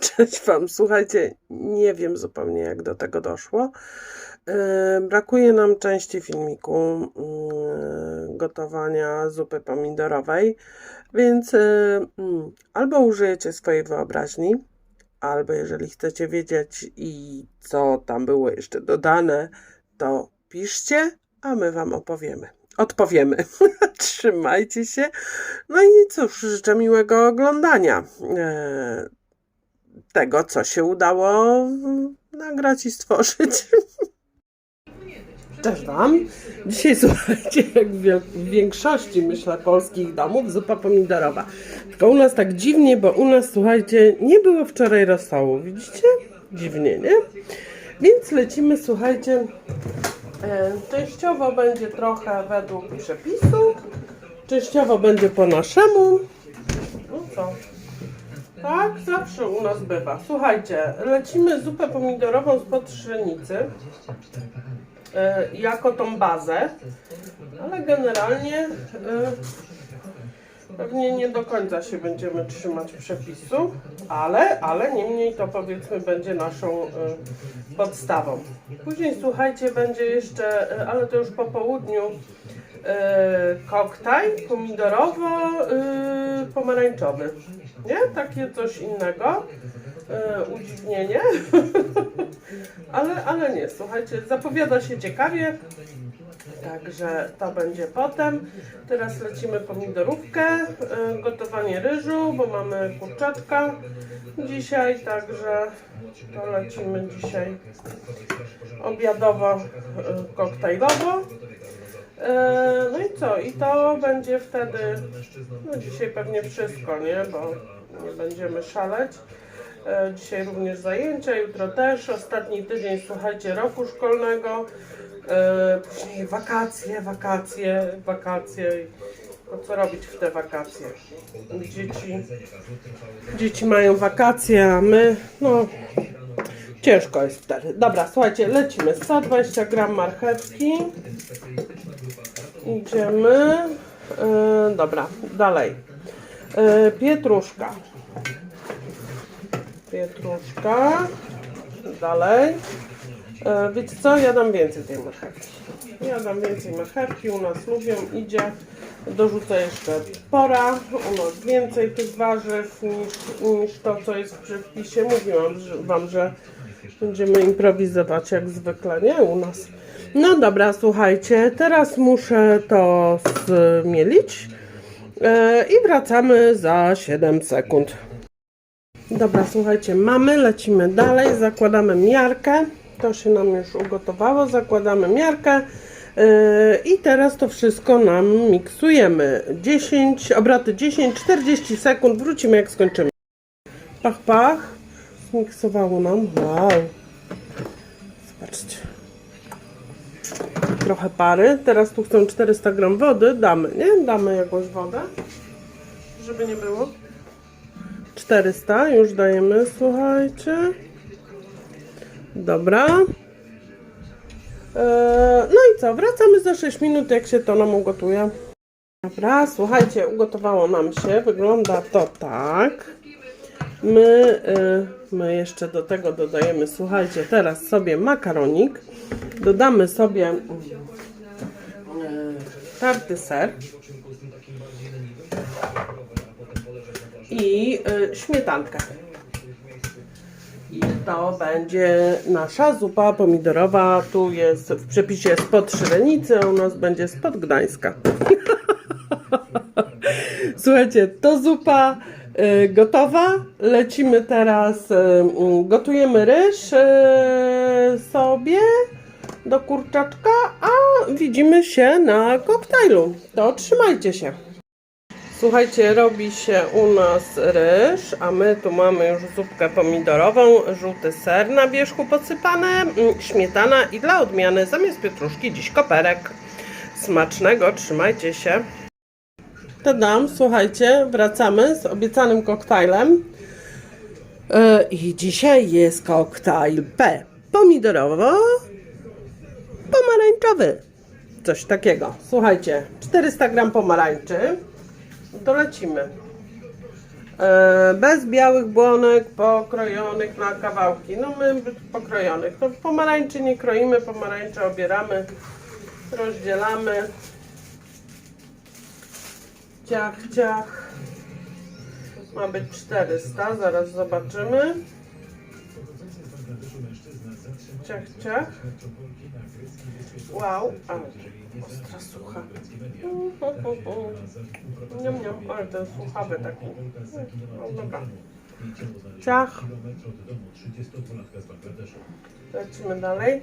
Cześć Wam, słuchajcie, nie wiem zupełnie jak do tego doszło. E, Brakuje nam części filmiku mm, gotowania zupy pomidorowej, więc e, mm, albo użyjecie swojej wyobraźni, albo jeżeli chcecie wiedzieć i co tam było jeszcze dodane, to piszcie, a my Wam opowiemy. Odpowiemy. Trzymajcie się. No i cóż, życzę miłego oglądania. Tego, co się udało nagrać i stworzyć. Cześć Wam. Dzisiaj słuchajcie, jak w większości, myślę, polskich domów, zupa pomidorowa. Tylko u nas tak dziwnie, bo u nas, słuchajcie, nie było wczoraj rosołu. Widzicie? Dziwnie, nie? Więc lecimy, słuchajcie, e, częściowo będzie trochę według przepisu, częściowo będzie po naszemu. No co? Tak, zawsze u nas bywa. Słuchajcie, lecimy zupę pomidorową z potrzenicy e, jako tą bazę, ale generalnie e, pewnie nie do końca się będziemy trzymać przepisu, ale, ale niemniej to powiedzmy będzie naszą e, podstawą. Później słuchajcie, będzie jeszcze, ale to już po południu, koktajl pomidorowo-pomarańczowy. Nie? Takie coś innego. E, udziwnienie. ale, ale nie, słuchajcie, zapowiada się ciekawie. Także to będzie potem. Teraz lecimy pomidorówkę, e, gotowanie ryżu, bo mamy kurczaczka dzisiaj, także to lecimy dzisiaj obiadowo, e, koktajlowo. E, No i co? I to będzie wtedy, no dzisiaj pewnie wszystko, nie? Bo nie będziemy szaleć. E, Dzisiaj również zajęcia, jutro też. Ostatni tydzień, słuchajcie, roku szkolnego. E, Później wakacje, wakacje, wakacje. No co robić w te wakacje? Dzieci, dzieci mają wakacje, a my, no, ciężko jest wtedy. Dobra, słuchajcie, lecimy. 120 gram marchewki. Idziemy. E, dobra, dalej. E, pietruszka. Pietruszka. Dalej. E, wiecie co? Ja dam więcej tej marchewki. Ja dam więcej marchewki. U nas lubią. Idzie. Dorzucę jeszcze pora. U nas więcej tych warzyw niż, niż to, co jest w przepisie. Mówiłam wam, że będziemy improwizować jak zwykle, nie? U nas. No dobra, słuchajcie. Teraz muszę to zmielić. E, I wracamy za 7 sekund. Dobra, słuchajcie, mamy, lecimy dalej, zakładamy miarkę. To się nam już ugotowało, zakładamy miarkę. Yy, I teraz to wszystko nam miksujemy. 10, obroty 10, 40 sekund, wrócimy jak skończymy. Pach, pach. Zmiksowało nam. Wow. Zobaczcie. Trochę pary. Teraz tu chcą 400 gram wody. Damy, nie? Damy jakąś wodę. Żeby nie było. 400 już dajemy, słuchajcie. Dobra. Eee, no i co? Wracamy za 6 minut, jak się to nam ugotuje. Dobra, słuchajcie, ugotowało nam się. Wygląda to tak. My, e, my jeszcze do tego dodajemy, słuchajcie, teraz sobie makaronik. Dodamy sobie mm, tarty ser. i y, śmietankę. I to będzie nasza zupa pomidorowa. Tu jest w przepisie spod Szyrenicy, a u nas będzie spod Gdańska. Słuchajcie, to zupa y, gotowa. Lecimy teraz, mm, gotujemy ryż y, sobie do kurczaczka, a widzimy się na koktajlu. To trzymajcie się. Słuchajcie, robi się u nas ryż, a my tu mamy już zupkę pomidorową, żółty ser na wierzchu posypane, śmietana i dla odmiany zamiast pietruszki dziś koperek. Smacznego, trzymajcie się. Tadam, słuchajcie, wracamy z obiecanym koktajlem. E, I dzisiaj jest koktajl P. Pomidorowo pomarańczowy. Coś takiego. Słuchajcie, 400 gram pomarańczy. Dolecimy. E, bez białych błonek pokrojonych na kawałki. No my pokrojonych. To pomarańczy nie kroimy, pomarańcze obieramy, rozdzielamy. Ciach, ciach. Ma być 400, zaraz zobaczymy. Ciach, ciach. Wow, ale ostra sucha. Niam, niam, ale ten słuchawy taki. No dobra. Ciach. Lecimy dalej.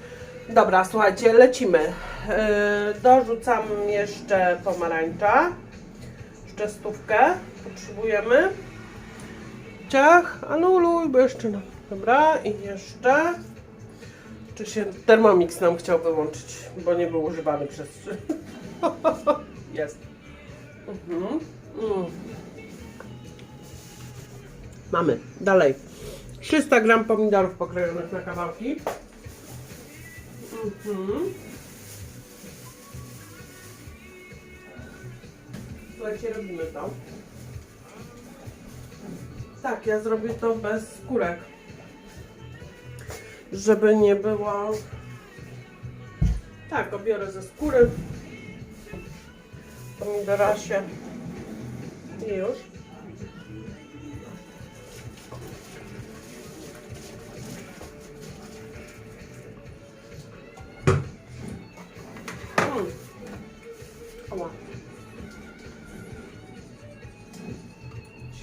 Dobra, słuchajcie, lecimy. Y, dorzucam jeszcze pomarańcza. Jeszcze stówkę potrzebujemy. Ciach, anuluj, bo jeszcze no. Dobra, i jeszcze. Czy się Thermomix nam chciał wyłączyć, bo nie był używany przez. Jest. Mhm. Mm. Mamy. Dalej. 300 gram pomidorów pokrojonych na kawałki. Mhm. Słuchajcie, robimy to. Tak, ja zrobię to bez skórek. Żeby nie było... Tak, obiorę ze skóry. Pomidorasie. I już.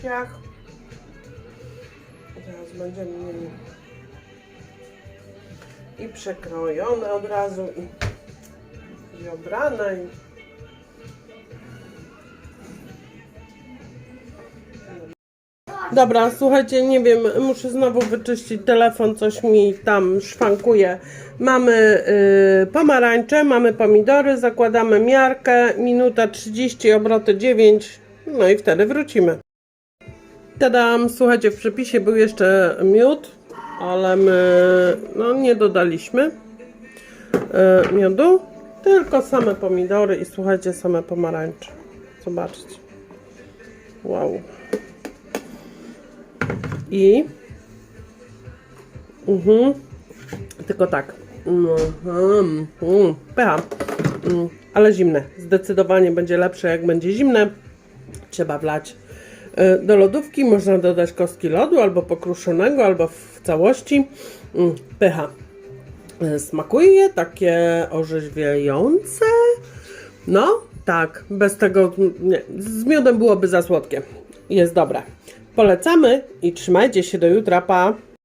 Ciach. Teraz będziemy mieli i przekrojone od razu i, i obrane i Dobra, słuchajcie, nie wiem, muszę znowu wyczyścić telefon, coś mi tam szwankuje. Mamy y, pomarańcze, mamy pomidory, zakładamy miarkę, minuta 30, obroty 9, no i wtedy wrócimy. Tadam, słuchajcie, w przepisie był jeszcze miód, ale my no, nie dodaliśmy y, miodu, tylko same pomidory i słuchajcie, same pomarańcze. Zobaczcie. Wow. I mhm. tylko tak. Mhm. Pycha. Mm, ale zimne. Zdecydowanie będzie lepsze, jak będzie zimne. Trzeba wlać do lodówki. Można dodać kostki lodu, albo pokruszonego, albo w całości. Mm, pycha. Y, Smakuje takie orzeźwiające. No, tak. Bez tego nie. Z miodem byłoby za słodkie. Jest dobre. Polecamy i trzymajcie się do jutra. Pa!